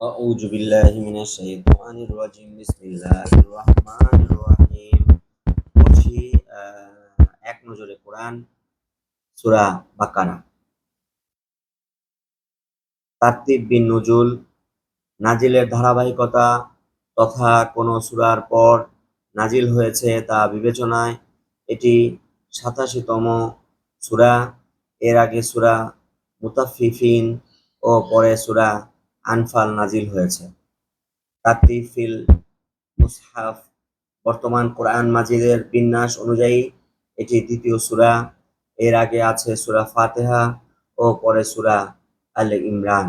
أعوذ بالله من الشيطان الرجيم بسم الله الرحمن الرحيم পড়ছি আহ, এক নজরে কোরআন সূরা বাকারা তারতিব বিন নুজুল নাজিলের ধারাবাহিকতা তথা কোন সূরার পর নাজিল হয়েছে তা বিবেচনায় এটি সাতাশিতম সূরা এর আগে সূরা মুতাফফিফিন ও পরে সূরা আনফাল নাজিল হয়েছে। তারতিব ফিল মুসহাফ বর্তমান কোরআন মাজিদের বিন্যাস অনুযায়ী এটি দ্বিতীয় সুরা। এর আগে আছে সুরা ফাতেহা ও পরে সুরা আল ইমরান।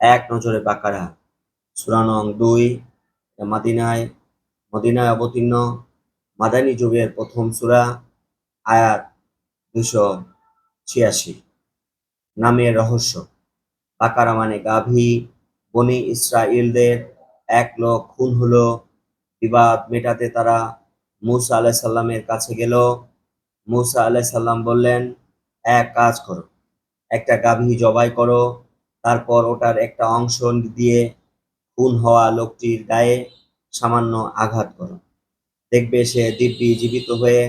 এক নজরে বাকারা, সূরা নং দুই মাদিনায়, মদিনায় অবতীর্ণ, মাদানী যুগের প্রথম সুরা, আয়াত দুশো ছিয়াশি। নামের রহস্য বাকারা মানে গাভী, বনি ইসরায়েলদের এক লোক খুন হলো। বিবাদ মেটাতে তারা মুসা আলাহ সাল্লামের কাছে গেল। মুসা আলাহ সাল্লাম বললেন, এক কাজ করো, একটা গাভী জবাই করো। তারপর ওটার একটা অংশ দিয়ে খুন হওয়া লোকটির গায়ে সামান্য আঘাত করো। দেখবে সে দিব্যি জীবিত হয়ে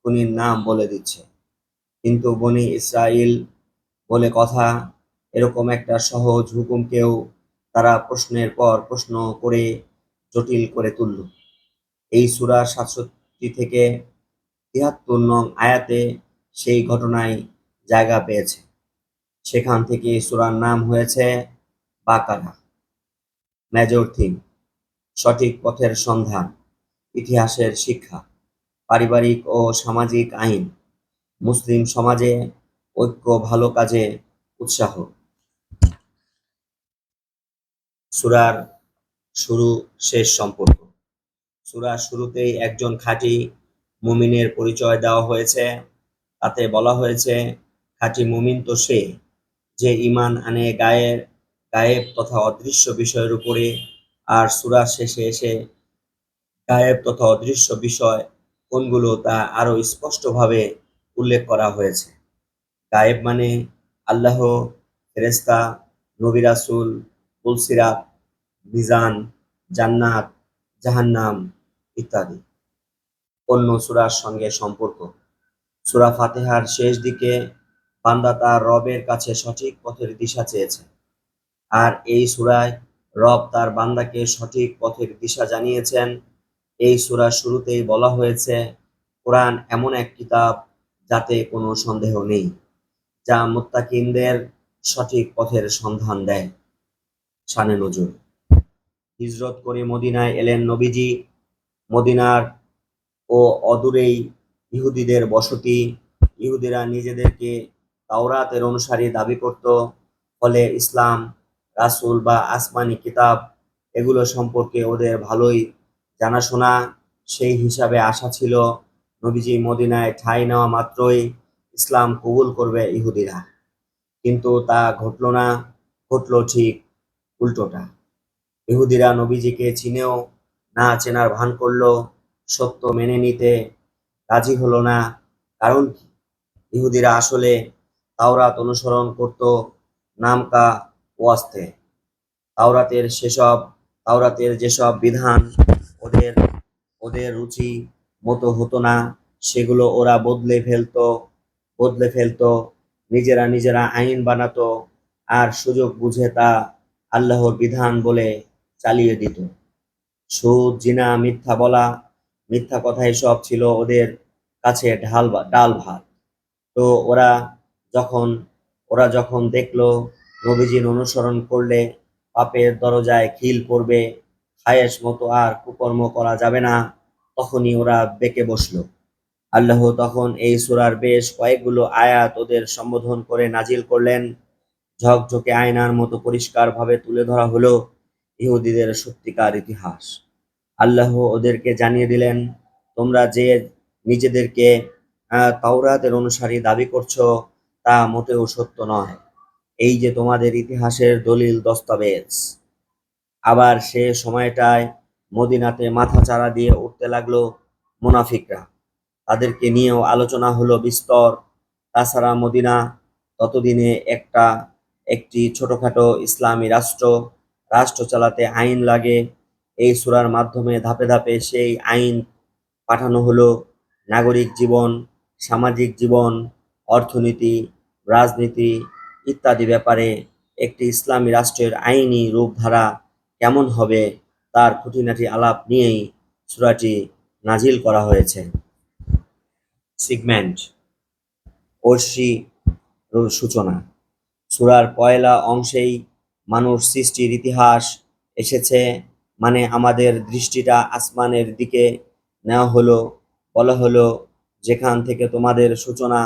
খুনির নাম বলে দিচ্ছে। কিন্তু বনি ইসরায়েল বলে কথা এরকম একটা সহজ হুকুমকেও তারা প্রশ্নের পর প্রশ্ন করে জটিল করে তুলল। এই সূরার সাতষট্টি থেকে তিয়াত্তর নং আয়াতে সেই ঘটনায় জায়গা পেয়েছে। সেখান থেকে সূরার নাম হয়েছে বাকারা। মেজর থিম, সঠিক পথের সন্ধান, ইতিহাসের শিক্ষা, পারিবারিক ও সামাজিক আইন, মুসলিম সমাজে ঐক্য, ভালো কাজে উৎসাহ। সূরার শুরু শেষ সম্পর্ক। সুরার শুরুতেই একজন খাঁটি মুমিনের পরিচয় দেওয়া হয়েছে। তাতে বলা হয়েছে, খাঁটি মুমিন তো সে যে ইমান আনে গায়ের, গায়েব তথা অদৃশ্য বিষয়ের উপরে, আর সুরার শেষে এসে গায়েব তথা অদৃশ্য বিষয় কোনগুলো তা আরও স্পষ্টভাবে উল্লেখ করা হয়েছে। গায়েব মানে আল্লাহ ফেরেস্তা নবী রাসূল মিজান, জান্নাত, জাহান্নাম ইত্যাদি। অন্য সূরার সঙ্গে সম্পর্ক। সূরা ফাতেহার শেষ দিকে বান্দা তার রবের কাছে সঠিক পথের দিশা চেয়েছে। আর এই সূরায় রব তার বান্দাকে সঠিক পথের দিশা জানিয়েছেন। এই সূরার শুরুতেই বলা হয়েছে, কোরআন এমন এক কিতাব যাতে কোনো সন্দেহ নেই, যা মুত্তাকিনদের সঠিক পথের সন্ধান দেয়। শানে নজর। হিজরত করে মদিনায় এলেন নবীজি। মদিনার ও অদূরেই ইহুদিদের বসতি। ইহুদিরা নিজেদেরকে তাওরাতের অনুসারী দাবি করত, ফলে ইসলাম, রাসূল বা আসমানি কিতাব এগুলো সম্পর্কে ওদের ভালোই জানাশোনা। সেই হিসাবে আশা ছিল নবীজি মদিনায় ঠাঁই নেওয়া মাত্রই ইসলাম কবুল করবে ইহুদিরা। কিন্তু তা ঘটল না, ঘটল ঠিক উল্টোটা। ইহুদিরা নবীজিকে চিনেও না চেনার ভান করল, সত্য মেনে নিতে রাজি হলো না। কারণ ইহুদিরা আসলে তাওরাত অনুসরণ করত নামকা ওয়াস্তে। তাওরাতের সেসব, তাওরাতের যেসব বিধান ওদের ওদের রুচি মতো হতো না, সেগুলো ওরা বদলে ফেলতো বদলে ফেলতো। নিজেরা নিজেরা আইন বানাতো, আর সুযোগ বুঝে তা আল্লাহর বিধান বলে চালিয়ে দিত। সুদ, জিনা, মিথ্যা বলা, মিথ্যা কথাই সব ছিল ওদের কাছে ঢাল ডাল ভাত। তো ওরা যখন ওরা যখন দেখল নবীজির অনুসরণ করলে পাপের দরজায় খিল পড়বে, খায়েশ মতো আর কুকর্ম করা যাবে না, তখনই ওরা বেঁকে বসল। আল্লাহ তখন এই সুরার বেশ কয়েকগুলো আয়াত ওদের সম্বোধন করে নাজিল করলেন। ঝকঝকে আয়নার মতো পরিষ্কারভাবে তুলে ধরা হলো। ইহুদিদের সত্যিকার ইতিহাস। আল্লাহ ওদেরকে জানিয়ে দিলেন, তোমরা যে নিজেদেরকে তাওরাতের অনুসারী দাবি করছ, তা মোটেও সত্য নয়। এই যে তোমাদের ইতিহাসের দলিল দস্তাবেজ। আবার সে সময়টায় মদিনাতে মাথা চারা দিয়ে উঠতে লাগল মুনাফিকরা। তাদেরকে নিয়েও আলোচনা হলো বিস্তর। তাছাড়া মদিনা ততদিনে একটা, একটি ছোটখাটো ইসলামী রাষ্ট্র। রাষ্ট্র চালাতে আইন লাগে। এই সূরার মাধ্যমে ধাপে ধাপে সেই আইন পাঠানো হলো। নাগরিক জীবন, সামাজিক জীবন, অর্থনীতি, রাজনীতি ইত্যাদি ব্যাপারে একটি ইসলামী রাষ্ট্রের আইনি রূপধারা কেমন হবে তার খুঁটিনাটি আলাপ নিয়েই সূরাটি নাজিল করা হয়েছে। সিগমেন্ট ঐশী সূচনা সূরার পয়লা অংশেই মানুষ সৃষ্টির ইতিহাস এসেছে। মানে আমাদের দৃষ্টিটা আসমানের দিকে নেওয়া হলো, বলা হলো, যেখান থেকে তোমাদের সূচনা,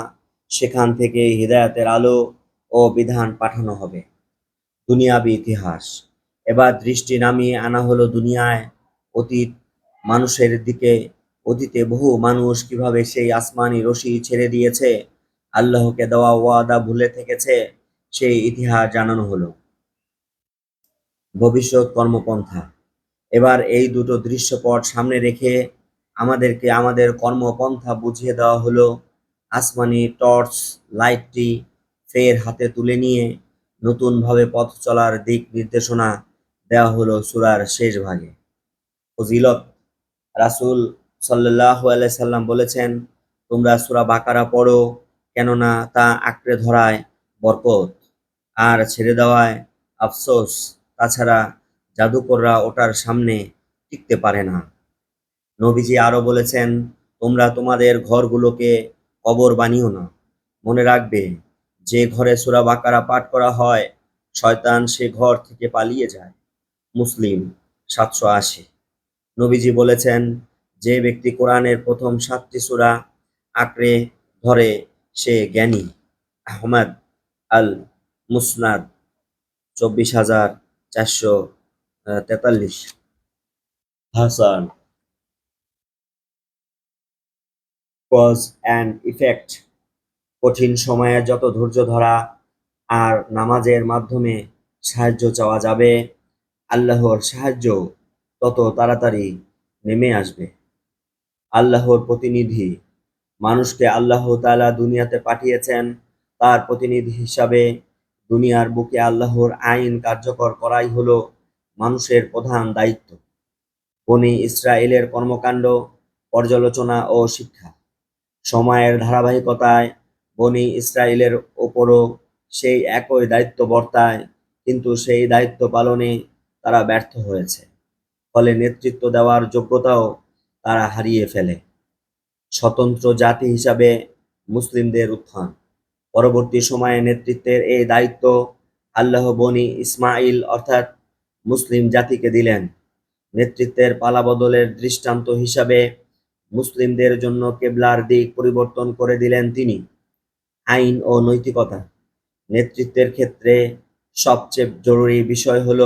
সেখান থেকে হৃদায়তের আলো ও বিধান পাঠানো হবে। দুনিয়াবি ইতিহাস। এবার দৃষ্টি নামিয়ে আনা হলো দুনিয়ায় অতীত। মানুষের দিকে, অতীতে বহু মানুষ কীভাবে সেই আসমানি রশি ছেড়ে দিয়েছে, আল্লাহকে দেওয়া ওয়াদা ভুলে থেকেছে, সেই ইতিহাস জানানো হলো। ভবিষ্যৎ কর্মপন্থা। এবার এই দুটো দৃশ্যপট সামনে রেখে আমাদেরকে আমাদের কর্মপন্থা বুঝিয়ে দেওয়া হলো, আসমানি টর্চ লাইটটি ফের হাতে তুলে নিয়ে নতুনভাবে পথ চলার দিক নির্দেশনা দেওয়া হলো সূরার শেষ ভাগে। ফজিলত রাসূল আলাইহি সাল্লাম বলেছেন, তোমরা সূরা বাকারা পড়ো, কেননা তা আঁকড়ে ধরায় বরকত, আর ছেড়ে দেওয়ায় আফসোস। তাছাড়া জাদুকররা ওটার সামনে টিকতে পারে না। নবীজি আরও বলেছেন, তোমরা তোমাদের ঘরগুলোকে কবর বানিও না। মনে রাখবে, যে ঘরে সূরা বাকারা পাঠ করা হয়, শয়তান সে ঘর থেকে পালিয়ে যায়। মুসলিম, সাতশো আশি। নবীজি বলেছেন, যে ব্যক্তি কোরআনের প্রথম সাতটি সুরা আঁকড়ে ধরে, সে জ্ঞানী। আহমদ আল মুসনাদ চব্বিশ হাজার চারশো তেতাল্লিশ। হাসান কজ অ্যান্ড ইফেক্ট কঠিন সময়ে যত ধৈর্য ধরা আর নামাজের মাধ্যমে সাহায্য চাওয়া যাবে, আল্লাহর সাহায্য তত তাড়াতাড়ি নেমে আসবে। আল্লাহর প্রতিনিধি, মানুষকে আল্লাহ তাআলা দুনিয়াতে পাঠিয়েছেন, তার প্রতিনিধি হিসাবে দুনিয়ার বুকে আল্লাহর আইন কার্যকর করাই হলো মানুষের প্রধান দায়িত্ব। বনি ইসরায়েলের কর্মকাণ্ড, পর্যালোচনা ও শিক্ষা। সময়ের ধারাবাহিকতায় বনি ইসরায়েলের ওপরও সেই একই দায়িত্ব বর্তায়, কিন্তু সেই দায়িত্ব পালনে তারা ব্যর্থ হয়েছে। ফলে নেতৃত্ব দেওয়ার যোগ্যতাও তারা হারিয়ে ফেলে। স্বতন্ত্র জাতি হিসাবে মুসলিমদের উত্থান। পরবর্তী সময়ে নেতৃত্বের এই দায়িত্ব আল্লাহ বনি ইসমাইল অর্থাৎ মুসলিম জাতিকে দিলেন। নেতৃত্বের পালাবদলের দৃষ্টান্ত হিসাবে মুসলিমদের জন্য কেবলার দিক পরিবর্তন করে দিলেন তিনি। আইন ও নৈতিকতা। নেতৃত্বের ক্ষেত্রে সবচেয়ে জরুরি বিষয় হল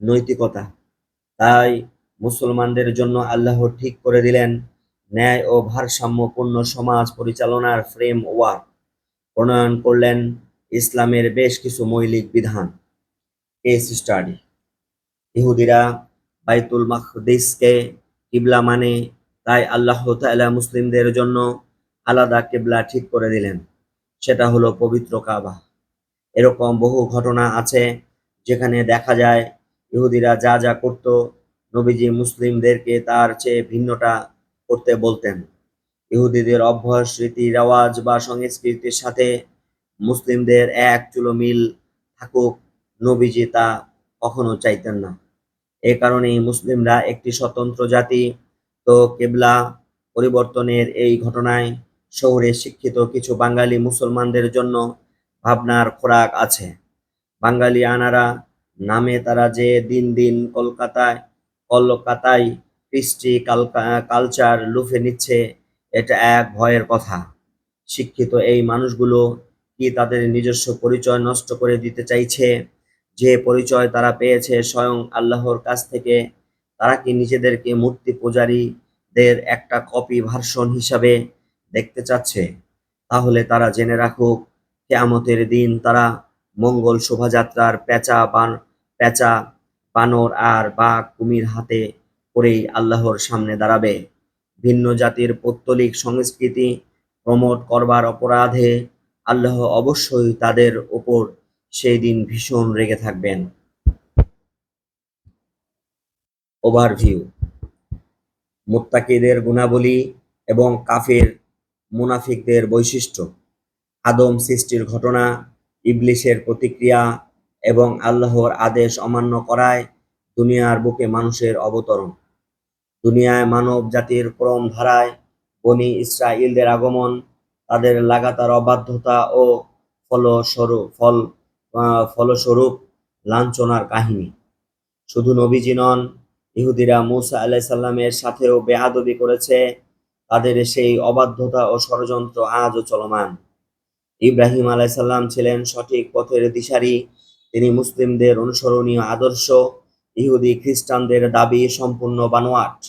নৈতিকতা। তাই মুসলমানদের জন্য আল্লাহ ঠিক করে দিলেন ন্যায় ও ভারসাম্যপূর্ণ সমাজ পরিচালনার ফ্রেম ওয়ার্ক প্রণয়ন করলেন ইসলামের বেশ কিছু মৌলিক বিধান। কেস স্টাডি ইহুদিরা বাইতুল মাকদিসকে কিবলা মানে তাই আল্লাহ তাআলা মুসলিমদের জন্য আলাদা কিবলা ঠিক করে দিলেন। সেটা হলো পবিত্র কাবা। এরকম বহু ঘটনা আছে যেখানে দেখা যায় ইহুদিরা যা যা করত নবীজি মুসলিমদেরকে তার চেয়ে ভিন্নটা করতে বলতেন। ইহুদিদের অভ্যাস, রীতি, রেওয়াজ বা সংস্কৃতির সাথে মুসলিমদের এক চুলো মিল থাকুক, নবীজি তা কখনো চাইতেন না। এ কারণেই মুসলিমরা একটি স্বতন্ত্র জাতি তো কেবলা পরিবর্তনের এই ঘটনায় শহরে শিক্ষিত কিছু বাঙালি মুসলমানদের জন্য ভাবনার খোরাক আছে। বাঙালি আনারা নামে তারা যে দিন দিন কলকাতায় কলকাতায় কৃষ্টি কালচার লুফে নিচ্ছে এটা এক ভয়ের কথা। শিক্ষিত এই মানুষগুলো কি তাদের নিজস্ব পরিচয় নষ্ট করে দিতে চাইছে? যে পরিচয় তারা পেয়েছে স্বয়ং আল্লাহর কাছ থেকে, তারা কি নিজেদেরকে মূর্তি পূজারীদের একটা কপি ভার্সন হিসাবে দেখতে চাচ্ছে? তাহলে তারা জেনে রাখুক, কেয়ামতের দিন তারা মঙ্গল শোভাযাত্রার পেঁচা বান, পেঁচা, বানর আর বাঘ কুমির হাতে করেই আল্লাহর সামনে দাঁড়াবে। ভিন্ন জাতির পৌত্তলিক সংস্কৃতি প্রমোট করবার অপরাধে আল্লাহ অবশ্যই তাদের ওপর সেই দিন ভীষণ রেগে থাকবেন। ওভারভিউ মুত্তাকিদের গুণাবলী এবং কাফের মুনাফিকদের বৈশিষ্ট্য। আদম সৃষ্টির ঘটনা, ইবলিশের প্রতিক্রিয়া এবং আল্লাহর আদেশ অমান্য করায় দুনিয়ার বুকে মানুষের অবতরণ। দুনিয়ায় মানব জাতির ক্রম ধারায় বনি ইসরায়েলদের আগমন, তাদের লাগাতার অবাধ্যতা ও ফলস্বরূপ ফল ফলস্বরূপ লাঞ্ছনার কাহিনী। শুধু নবীজি নন, ইহুদিরা মুসা আলাহ সাল্লামের সাথেও বেহাদবি করেছে, তাদের সেই অবাধ্যতা ও ষড়যন্ত্র আজও চলমান। ইব্রাহিম আলাইসাল্লাম ছিলেন সঠিক পথের দিশারি, তিনি মুসলিমদের অনুসরণীয় আদর্শ ইহুদি খ্রিস্টানদের দাবি সম্পূর্ণ বানোয়াট।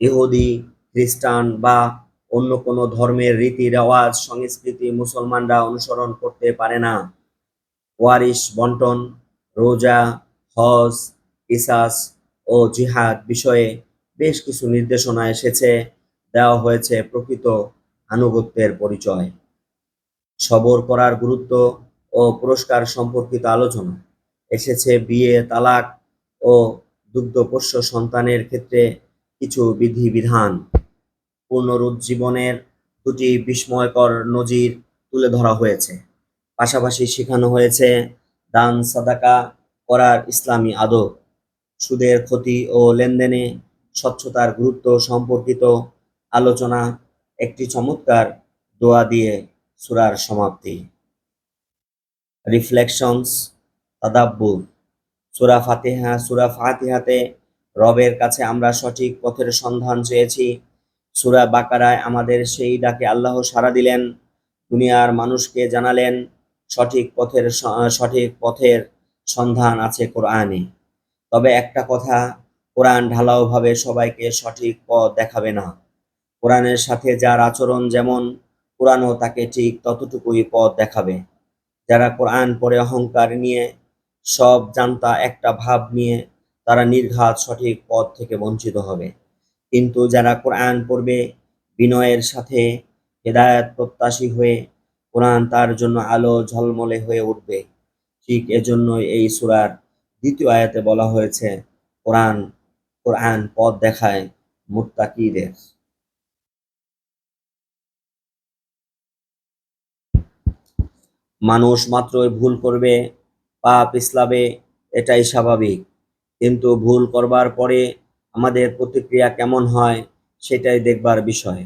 ইহুদি, খ্রিস্টান বা অন্য কোনো ধর্মের রীতি রেওয়াজ, সংস্কৃতি মুসলমানরা অনুসরণ করতে পারে না। ওয়ারিশ, বন্টন, রোজা, হজ, ইসাস ও জিহাদ বিষয়ে বেশ কিছু নির্দেশনা এসেছে। দেওয়া হয়েছে প্রকৃত আনুগত্যের পরিচয়। সবর করার গুরুত্ব ও পুরস্কার সম্পর্কিত আলোচনা। এসেছে বিয়ে, তালাক ও দুগ্ধপোষ্য সন্তানের ক্ষেত্রে কিছু বিধিবিধান। পুনরুজ্জীবনের দুটি বিস্ময়কর নজির তুলে ধরা হয়েছে। পাশাপাশি শেখানো হয়েছে, দান সাদাকা করার ইসলামী আদব। সুদের ক্ষতি ও লেনদেনে স্বচ্ছতার গুরুত্ব সম্পর্কিত আলোচনা একটি চমৎকার দোয়া দিয়ে সুরার সমাপ্তি। রিফ্লেকশনস, তাদাব্বুর। সূরা ফাতিহা, সূরা ফাতিহাতে রবের কাছে আমরা সঠিক পথের সন্ধান চেয়েছি। সুরা বাকারায় আমাদের সেই ডাকে আল্লাহ সাড়া দিলেন, দুনিয়ার মানুষকে জানালেন সঠিক পথের সঠিক পথের সন্ধান আছে কোরআনে। তবে একটা কথা, কোরআন ঢালাওভাবে সবাইকে সঠিক পথ দেখাবে না। কোরআনের সাথে যার আচরণ যেমন, কোরআনও তাকে ঠিক ততটুকুই পথ দেখাবে। যারা কোরআন পড়ে অহংকার নিয়ে সব জানতা একটা ভাব নিয়ে তারা নির্ঘাত সঠিক পথ থেকে বঞ্চিত হবে। কিন্তু যারা কোরআন পড়বে, বিনয়ের সাথে হেদায়েত প্রত্যাশী হয়ে কোরআন তার জন্য আলো ঝলমলে হয়ে উঠবে। ঠিক এজন্য এই সুরার দ্বিতীয় আয়াতে বলা হয়েছে, কোরআন কোরআন পথ দেখায় মুত্তাকিদের। মানুষ মাত্রই ভুল করবে পা পিছলাবে এটাই স্বাভাবিক। কিন্তু ভুল করবার পরে আমাদের প্রতিক্রিয়া কেমন হয় সেটাই দেখবার বিষয়।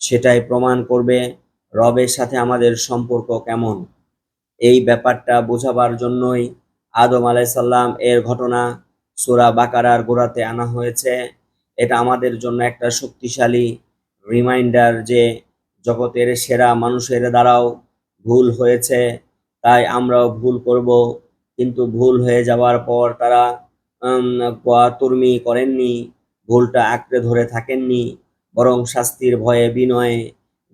সেটাই প্রমাণ করবে রবের সাথে আমাদের সম্পর্ক কেমন। এই ব্যাপারটা বোঝাবার জন্যই আদম আলাইসাল্লাম এর ঘটনা সোরা বাকারার গোড়াতে আনা হয়েছে। এটা আমাদের জন্য একটা শক্তিশালী রিমাইন্ডার যে জগতের সেরা মানুষের দ্বারাও ভুল হয়েছে। তাই আমরাও ভুল করব। কিন্তু ভুল হয়ে যাওয়ার পর তারা তুর্মি করেননি, ভুলটা আঁকড়ে ধরে থাকেননি, বরং শাস্তির ভয়ে বিনয়ে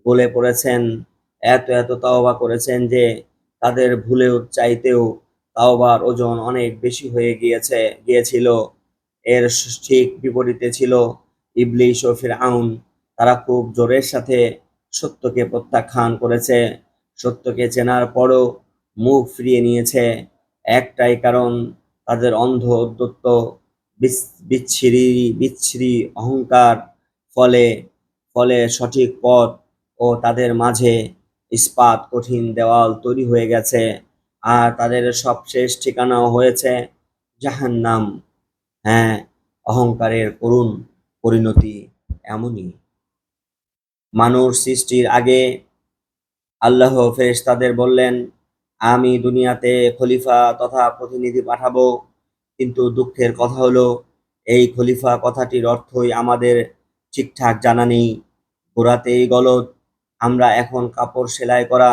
গলে পড়েছেন, এত এত তাওবা করেছেন যে তাদের ভুলেও চাইতেও তাওবার ওজন অনেক বেশি হয়ে গিয়েছে, গিয়েছিল। এর ঠিক বিপরীতে ছিল ইবলিশ ও ফিরআউন। তারা খুব জোরের সাথে সত্যকে প্রত্যাখ্যান করেছে। সত্যকে চেনার পরও মুখ ফিরিয়ে নিয়েছে। একটাই কারণ, তাদের অন্ধ উদ্যত্ত বিস- বিচ্ছিরি বিচ্ছিরি অহংকার ফলে ফলে সঠিক পথ ও তাদের মাঝে ইস্পাত কঠিন দেওয়াল তৈরি হয়ে গেছে আর তাদের সবশেষ ঠিকানাও হয়েছে জাহান্নাম। হ্যাঁ অহংকারের করুণ পরিণতি এমনই। মানুষ সৃষ্টির আগে আল্লাহ ফেরেশতাদের বললেন আমি দুনিয়াতে খলিফা তথা প্রতিনিধি পাঠাবো। কিন্তু দুঃখের কথা হলো, এই খলিফা কথাটির অর্থই আমাদের ঠিকঠাক জানা নেই। গোড়াতেই গলদ, আমরা এখন কাপড় সেলাই করা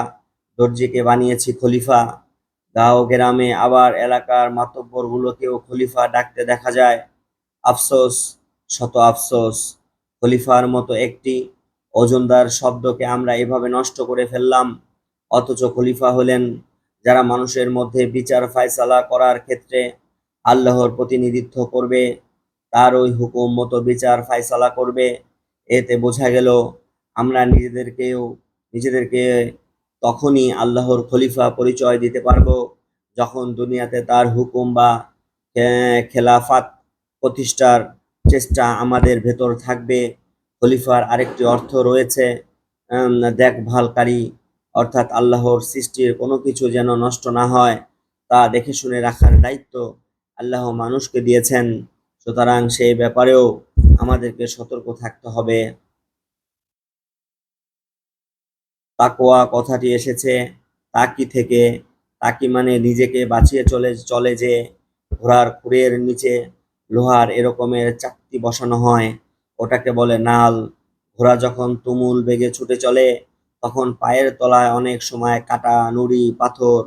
দর্জিকে বানিয়েছি খলিফা। গাঁও গ্রামে আবার এলাকার মাতব্বরগুলোকেও খলিফা ডাকতে দেখা যায়। আফসোস, শত আফসোস, খলিফার মতো একটি ওজনদার শব্দকে আমরা এভাবে নষ্ট করে ফেললাম। অথচ খলিফা হলেন যারা মানুষের মধ্যে বিচার ফায়সালা করার ক্ষেত্রে আল্লাহর প্রতিনিধিত্ব করবে তার ওই হুকুম মতো বিচার ফায়সালা করবে। এতে বোঝা গেল, আমরা নিজেদেরকেও, নিজেদেরকে তখনই আল্লাহর খলিফা পরিচয় দিতে পারব, যখন দুনিয়াতে তার হুকুম বা খেলাফাত প্রতিষ্ঠার চেষ্টা আমাদের ভেতর থাকবে। খলিফার আরেকটি অর্থ রয়েছে দেখভালকারী অর্থাৎ আল্লাহর সৃষ্টির কোনো কিছু যেন নষ্ট না হয়, তা দেখে শুনে রাখার দায়িত্ব আল্লাহ মানুষকে দিয়েছেন। সুতরাং সেই ব্যাপারেও আমাদেরকে সতর্ক থাকতে হবে। তাকোয়া কথাটি এসেছে তাকি থেকে? তাকি মানে নিজেকে বাঁচিয়ে চলে চলে যে ঘোড়ার খুরের নিচে লোহার এরকমের চাকতি বসানো হয়? ওটাকে বলে নাল। ঘোড়া যখন তুমুল বেগে ছুটে চলে তখন পায়ের তলায় অনেক সময় কাটা নুড়ি, পাথর,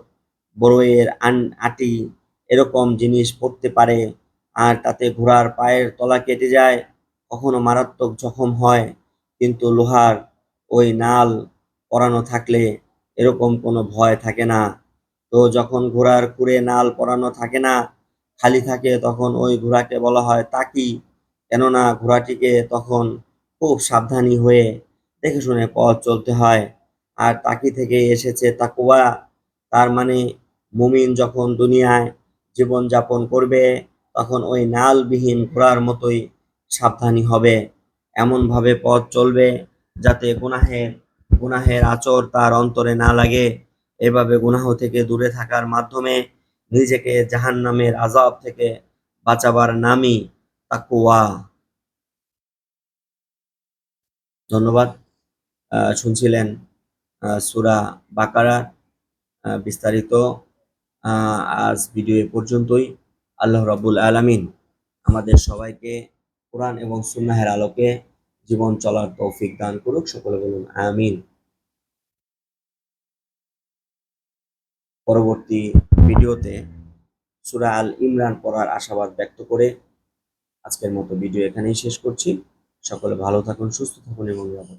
বড়ইয়ের আন, আটি এরকম জিনিস পড়তে পারে আর তাতে ঘোড়ার পায়ের তলা কেটে যায়, কখনো মারাত্মক জখম হয়, কিন্তু লোহার ওই নাল পরানো থাকলে এরকম কোনো ভয় থাকে না। তো যখন ঘোড়ার কুড়ে নাল পরানো থাকে না, খালি থাকে, তখন ওই ঘোড়াকে বলা হয় তাকি। কেননা ঘোড়াটিকে তখন খুব সাবধানী হয়ে দেখে শুনে পথ চলতে হয়। আর তাকি থেকে এসেছে তাকুয়া তার মানে মুমিন যখন দুনিয়ায় জীবন যাপন করবে, তখন ওই নালবিহীন ঘোড়ার মতোই সাবধানী হবে। এমনভাবে পথ চলবে যাতে গুনাহের গুনাহের আচর তার অন্তরে না লাগে। এভাবে গুনাহ থেকে দূরে থাকার মাধ্যমে নিজেকে জাহান্নামের আজাব থেকে বাঁচাবার নামই তাকুয়া ধন্যবাদ। শুনছিলেন সূরা বাকারা আহ, বিস্তারিত আজ ভিডিও এ পর্যন্তই। আল্লাহ রাব্বুল আলামিন আমাদের সবাইকে কোরআন এবং সুন্নাহের আলোকে জীবন চলার তৌফিক দান করুক সকলে বলুন আমিন। পরবর্তী ভিডিওতে সুরা আল ইমরান পড়ার আশাবাদ ব্যক্ত করে আজকের মতো ভিডিও এখানেই শেষ করছি। সকলে ভালো থাকুন সুস্থ থাকুন এবং নিরাপদ